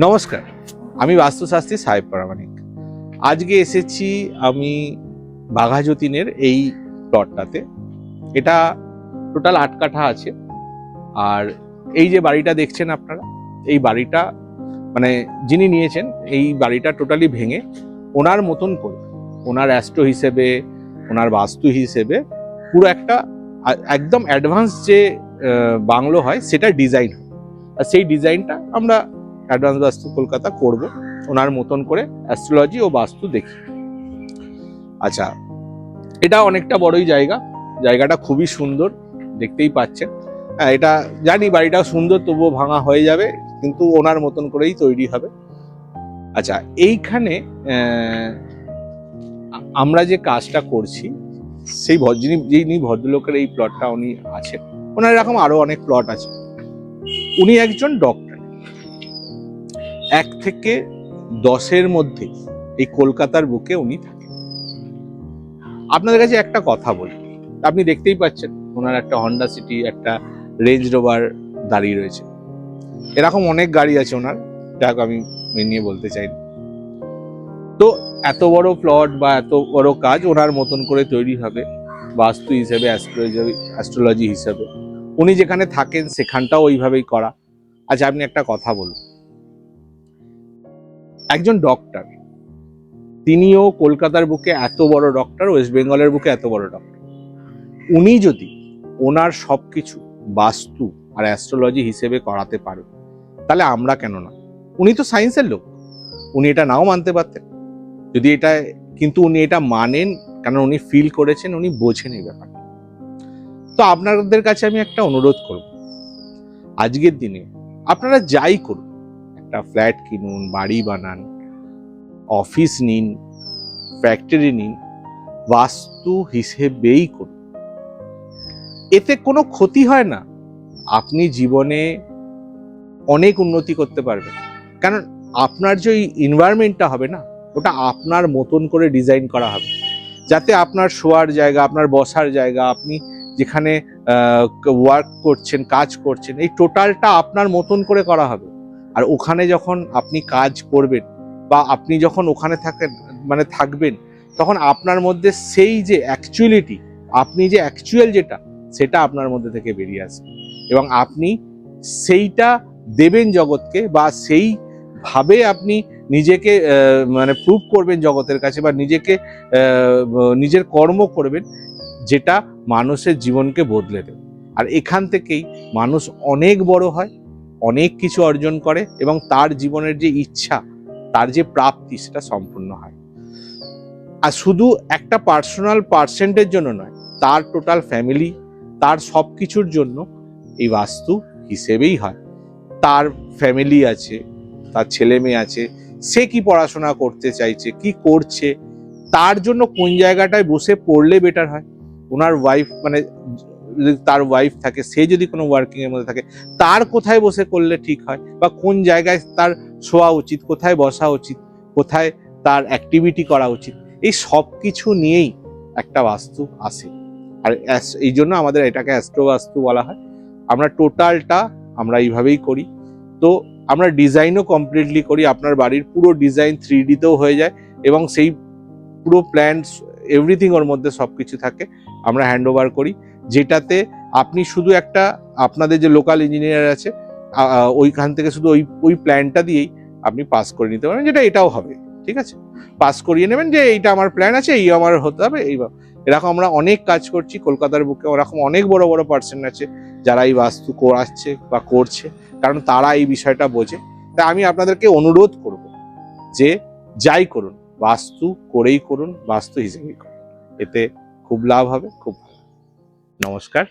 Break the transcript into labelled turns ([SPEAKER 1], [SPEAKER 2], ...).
[SPEAKER 1] নমস্কার, আমি বাস্তুশাস্ত্রী সাহেব প্রামাণিক। আজকে এসেছি আমি বাঘা যতীনের এই প্লটটাতে। এটা টোটাল আট কাঠা আছে। আর এই যে বাড়িটা দেখছেন আপনারা, এই বাড়িটা মানে যিনি নিয়েছেন, এই বাড়িটা টোটালি ভেঙে ওনার মতন করে, ওনার অ্যাস্ট্রো হিসেবে, ওনার বাস্তু হিসেবে পুরো একটা একদম অ্যাডভান্স যে বাংলো হয়, সেটা ডিজাইন আর সেই ডিজাইনটা আমরা অ্যাডভান্স বাস্তু কলকাতা করব। ওনার মতন করে অ্যাস্ট্রোলজি ও বাস্তু দেখি। আচ্ছা এটা অনেকটা বড়ই জায়গা। জায়গাটা খুবই সুন্দর, দেখতেই পাচ্ছেন। হ্যাঁ এটা জানি বাড়িটা সুন্দর, তবুও ভাঙা হয়ে যাবে, কিন্তু ওনার মতন করেই তৈরি হবে। আচ্ছা এইখানে আমরা যে কাজটা করছি, সেই যিনি যিনি ভদ্রলোকের এই প্লটটা উনি আছেন, ওনার এরকম আরও অনেক প্লট আছে। উনি একজন ডক্টর এক থেকে দশের মধ্যে এই কলকাতার বুকে উনি থাকেন। আপনাদের কাছে একটা কথা বলি। আপনি দেখতেই পাচ্ছেন, ওনার একটা হন্ডা সিটি একটা রেঞ্জ রোভার দাঁড়িয়ে রয়েছে। এরকম অনেক গাড়ি আছে ওনার যাক আমি নিয়ে বলতে চাই তো এত বড় প্লট বা এত বড় কাজ ওনার মতন করে তৈরি হবে, বাস্তু হিসেবে অ্যাস্ট্রোলজি অ্যাস্ট্রোলজি হিসেবে। উনি যেখানে থাকেন, সেখানটাও ওইভাবেই করা। আচ্ছা আপনি একটা কথা বলুন। একজন ডক্টর তিনিও কলকাতার বুকে এত বড় ডক্টর ওয়েস্ট বেঙ্গলের বুকে এত বড় ডক্টর উনি যদি ওনার সবকিছু বাস্তু আর অ্যাস্ট্রোলজি হিসেবে করাতে পারে তাহলে আমরা কেন না? উনি তো সায়েন্সের লোক। উনি এটা নাও মানতে পারতেন। যদি এটা, কিন্তু উনি এটা মানেন কারণ উনি ফিল করেছেন, উনি বোঝেন এই ব্যাপারটা। তো আপনাদের কাছে আমি একটা অনুরোধ করব। আজকের দিনে আপনারা যাই করুন একটা ফ্ল্যাট কিনুন, বাড়ি বানান অফিস নিন ফ্যাক্টরি নিন, বাস্তু হিসেবেই করুন। এতে কোনো ক্ষতি হয় না। আপনি জীবনে অনেক উন্নতি করতে পারবেন। কারণ আপনার যে ইনভায়রনমেন্টটা হবে না, ওটা আপনার মতন করে ডিজাইন করা হবে। যাতে আপনার শোয়ার জায়গা, আপনার বসার জায়গা, আপনি যেখানে ওয়ার্ক করছেন, কাজ করছেন, এই টোটালটা আপনার মতন করে করা হবে। আর ওখানে যখন আপনি কাজ করবেন বা আপনি যখন ওখানে থাকেন মানে থাকবেন, তখন আপনার মধ্যে সেই যে অ্যাকচুয়ালিটি আপনি যে অ্যাকচুয়াল যেটা, সেটা আপনার মধ্যে থেকে বেরিয়ে আসবে। এবং আপনি সেইটা দেবেন জগৎকে বা সেই ভাবে আপনি নিজেকে মানে প্রুভ করবেন জগতের কাছে বা নিজেকে নিজের কর্ম করবেন, যেটা মানুষের জীবনকে বদলে দেবে। আর এখান থেকেই মানুষ অনেক বড় হয় অনেক কিছু অর্জন করে এবং তার জীবনের যে ইচ্ছা, তার যে প্রাপ্তি সেটা সম্পূর্ণ হয়। আর শুধু একটা পার্সোনাল পার্সেন্টের জন্য নয়, তার টোটাল ফ্যামিলি তার সব কিছুর জন্য এই বাস্তু হিসেবেই হয়। তার ফ্যামিলি আছে, তার ছেলে মেয়ে আছে, সে কি পড়াশোনা করতে চাইছে, কি করছে, তার জন্য কোন জায়গাটায় বসে পড়লে বেটার হয়? ওনার ওয়াইফ মানে তার ওয়াইফ থাকে, সে যদি কোনো ওয়ার্কিং এর মধ্যে থাকে, তার কোথায় বসে করলে ঠিক হয়? বা কোন জায়গায় তার শোয়া উচিত? কোথায় বসা উচিত? কোথায় তার অ্যাক্টিভিটি করা উচিত? এই সব কিছু নিয়েই একটা বাস্তু আসে। আর এই জন্য আমাদের এটাকে অ্যাস্ট্রো বাস্তু বলা হয়। আমরা টোটালটা আমরা এইভাবেই করি। তো আমরা ডিজাইনও কমপ্লিটলি করি। আপনার বাড়ির পুরো ডিজাইন থ্রি ডিতেও হয়ে যায় এবং সেই পুরো প্ল্যান্স এভরিথিং ওর মধ্যে সব কিছু থাকে। আমরা হ্যান্ড ওভার করি। যেটাতে আপনি শুধু একটা, আপনাদের যে লোকাল ইঞ্জিনিয়ার আছে ওইখান থেকে শুধু ওই ওই প্ল্যানটা দিয়েই আপনি পাস করে নিতে পারেন যেটা এটাও হবে, ঠিক আছে? পাস করিয়ে নেবেন যে এইটা আমার প্ল্যান আছে, এই আমার হতে হবে, এই এরকম আমরা অনেক কাজ করছি, কলকাতার বুকে ওরকম অনেক বড় বড় পার্সন আছে, যারা এই বাস্তু করাচ্ছে বা করছে, কারণ তারা এই বিষয়টা বোঝে। তাই আমি আপনাদেরকে অনুরোধ করব যে যাই করুন, বাস্তু করেই করুন, বাস্তু হিসেবেই করুন, এতে খুব লাভ হবে, খুব ভালো। নমস্কার।